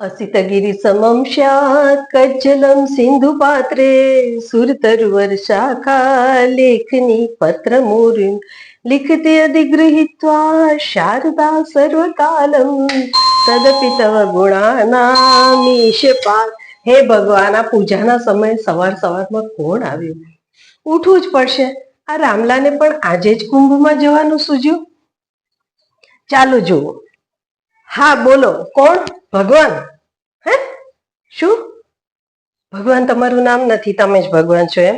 અસિતગિરી સમમ कज्जलं શાખા લેખની પત્ર મૂર્ય લિખતે અધિગૃહીત્વા શારદા સર્વકાલમ તદપિ તવ ગુણાનામીશ હે ભગવાન આ પૂજાના સમયે સવાર સવારમાં કોણ આવ્યું ઉઠવું જ પડશે આ રામલાને પણ આજે જ કુંભમાં જવાનું સૂજ્યું ચાલો જુઓ હા, બોલો. કોણ? ભગવાન. હે? શું? ભગવાન તમારું નામ નથી, તમે જ ભગવાન છો એમ?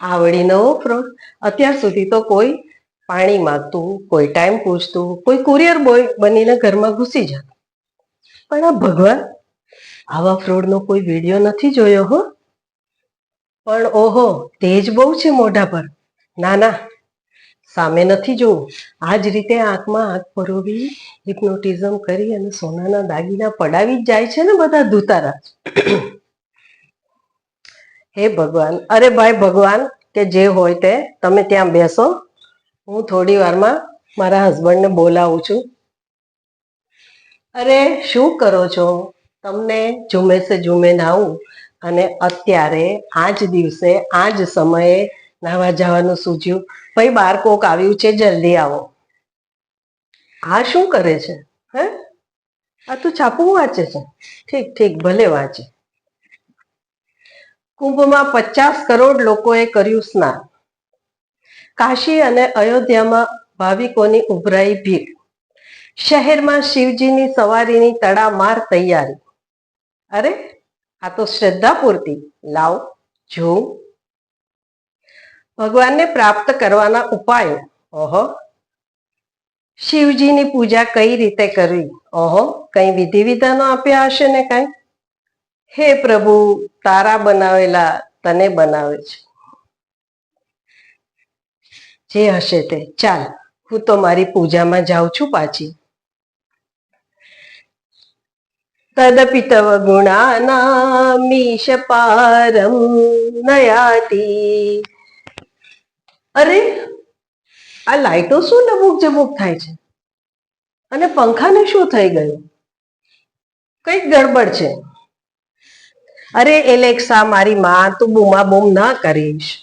આવડી નવો ફ્રોડ અત્યાર સુધી તો કોઈ પાણી માગતું, કોઈ ટાઈમ પૂછતું, કોઈ કુરિયર બોય બનીને ઘરમાં ઘૂસી જતું. પણ આ ભગવાન આવા ફ્રોડનો કોઈ વીડિયો નથી જોયો હો? પણ ઓહો તેજ બહુ છે મોઢા પર. ના ના. સામે નથી જોવું. આ જ રીતે આંખમાં આંખ પરોવી હિપ્નોટિઝમ કરી અને સોનાના દાગીના પડાવી જ જાય છે ને બધા ધૂતારા. હે ભગવાન. અરે ભાઈ ભગવાન, કે જે હોય તે, તમે ત્યાં બેસો. હું થોડી વારમાં મારા હસબન્ડને બોલાવું છું. અરે, શું કરો છો? તમને જુમે સે જુમે નાવું અને અત્યારે આ જ દિવસે આ જ સમયે નાવા જવાનું સૂઝ્યું ભાઈ બાર કોક આવ્યું છે, જલ્દી આવો. આ શું કરે છે? હે? આ તો છાપું વાંચે છે. ઠીક ઠીક, ભલે વાંચે. કુંભમાં પચાસ કરોડ લોકોએ કર્યું સ્નાન. કાશી અને અયોધ્યામાં ભાવિકોની ઉભરાઈ ભીડ. શહેરમાં શિવજીની સવારીની તડામાર તૈયારી. અરે, આ તો શ્રદ્ધા પૂરતી લાવ જોઉં ભગવાનને પ્રાપ્ત કરવાના ઉપાયો. ઓહો. શિવજીની પૂજા કઈ રીતે કરવી? ઓહો. કઈ વિધિ વિધાનો આપ્યા હશે ને કઈ? હે પ્રભુ, તારા બનાવેલા તને બનાવે છે. જે હશે તે. ચાલ, હું તો મારી પૂજામાં જાઉં છું પાછી. તદપિતવ ગુણાના ગુણાનામીશ પારમ નયાતી. અરે, આ લાઇટો શું લબુક જબુક થાય છે? અને પંખાને શું થઈ ગયું? કંઈક ગડબડ છે. અરે, એલેક્સા, મારી માં, તું બૂમા બૂમ ના કરીશ.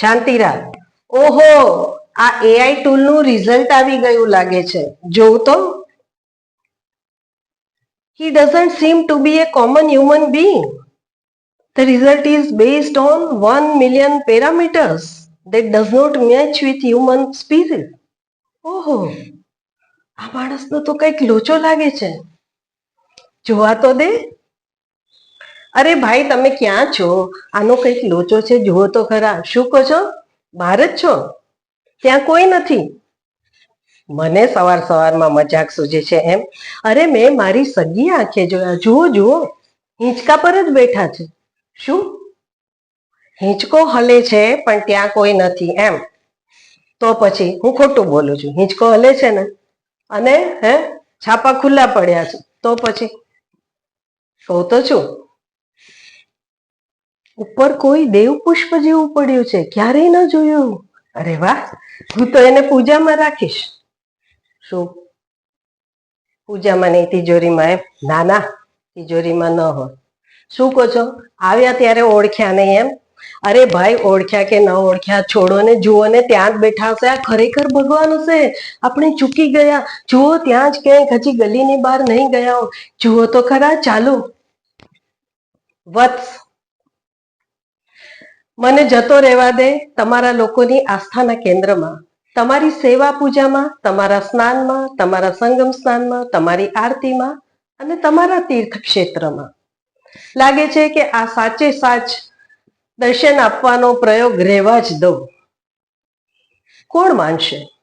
શાંતિ રાખ. ઓહો, આ એઆઈ ટૂલનું રિઝલ્ટ આવી ગયું લાગે છે. જોઉં તો. He doesn't seem to be a common human being. The result is based on 1 million parameters. That does not match with human species. ઓહો. આ માણસનો તો કંઈક લોચો લાગે છે. જોવા તો દે. અરે ભાઈ, તમે ક્યાં છો? આનો કંઈક લોચો છે, જુઓ તો ખરા. શું કહો છો? બહાર જ છો? ત્યાં કોઈ નથી. મને સવાર સવારમાં મજાક સૂજે છે એમ. અરે મેં મારી સગી આંખે જોયા. જુઓ જુઓ. હિંચકા પર જ બેઠા છે. શું? હિંચકો હલે છે, પણ ત્યાં કોઈ નથી, એમ. તો પછી હું ખોટું બોલું છું. હિંચકો હલે છે ને? અને, હે, છાપા ખુલ્લા પડ્યા છે. તો પછી? કહું તો છું. ઉપર કોઈ દેવ પુષ્પ જેવું પડ્યું છે. ક્યારેય ન જોયું. અરે વાહ! હું તો એને પૂજામાં રાખીશ. શું? પૂજામાં નહીં, તિજોરીમાં એમ? ના ના, તિજોરીમાં ન હોય. શું કહો છો? આવ્યા ત્યારે ઓળખ્યા નહીં એમ? અરે ભાઈ, ઓળખ્યા કે ન ઓળખ્યા, છોડો ને જુઓ ને ત્યાં જ બેઠા હશે. આ ખરેખર ભગવાન હશે? આપણે ચૂકી ગયા. જુઓ, ત્યાં જ ક્યાંક હજી ગલીની બહાર નહીં ગયા જુઓ તો ખરા, ચાલો. વત્સ. મને જતો રહેવા દે તમારા લોકોની આસ્થાના કેન્દ્રમાં. તમારી સેવા પૂજામાં, તમારા સ્નાનમાં, તમારા સંગમ સ્નાનમાં, તમારી આરતીમાં અને તમારા તીર્થ ક્ષેત્રમાં લાગે છે કે આ સાચે સાચ દર્શન આપવાનો પ્રયોગ રહેવા જ દઉં. કોણ માનશે?